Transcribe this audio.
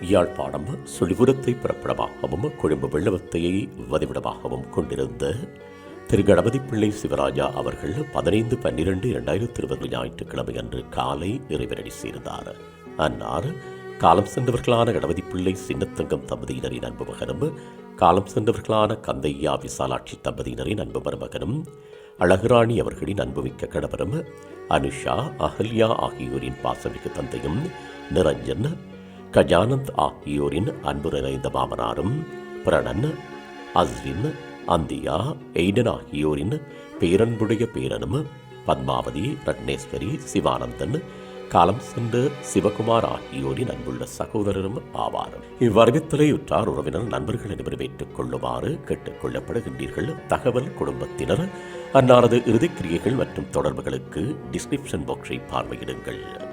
யாழ்ப்பாணம் சுழிபுரத்தை பிறப்பிடமாகவும் கொழும்பு வெள்ளவத்தையை வதிவிடமாகவும் கொண்டிருந்த திரு கணபதி பிள்ளை சிவராஜா அவர்கள் பதினைந்து பன்னிரண்டு இரண்டாயிரத்தி இருபது ஞாயிற்றுக்கிழமை அன்று காலை இறைவனடி சேர்ந்தார். அன்னார் காலம் சென்றவர்களான கணபதி பிள்ளை சின்னத்தங்கம் தம்பதியினரின் அன்பு மகனும் காலம் சென்றவர்களான கந்தையா விசாலாட்சி தம்பதியினரின் அன்பு மருமகனும் அழகுராணி அவர்களின் அன்புமிக்க கணவரும் அனுஷா அகல்யா ஆகியோரின் பாசமிகு தந்தையும் நிரஞ்சன் கஜானந்த் ஆகியோரின் அன்பு நிறைந்த மாமனாரும் பிரணன் அஸ்வின் அந்தியா எய்டன் ஆகியோரின் பேரன்புடைய பேரனும் பத்மாவதி ரத்னேஸ்வரி சிவானந்தன் காலம் சென்ற சிவகுமார் ஆகியோரின் அன்புள்ள சகோதரரும் ஆவார். இவ்வறிவித்தலை உற்றார் உறவினர் நண்பர்கள் அனைவரும் ஏற்றுக் கொள்ளுமாறு கேட்டுக் கொள்ளப்படுகின்றீர்கள். தகவல் குடும்பத்தினர் அன்னாரது இறுதிக்கிரியைகள் மற்றும் தொடர்புகளுக்கு டிஸ்கிரிப்ஷன் பாக்ஸை பார்வையிடுங்கள்.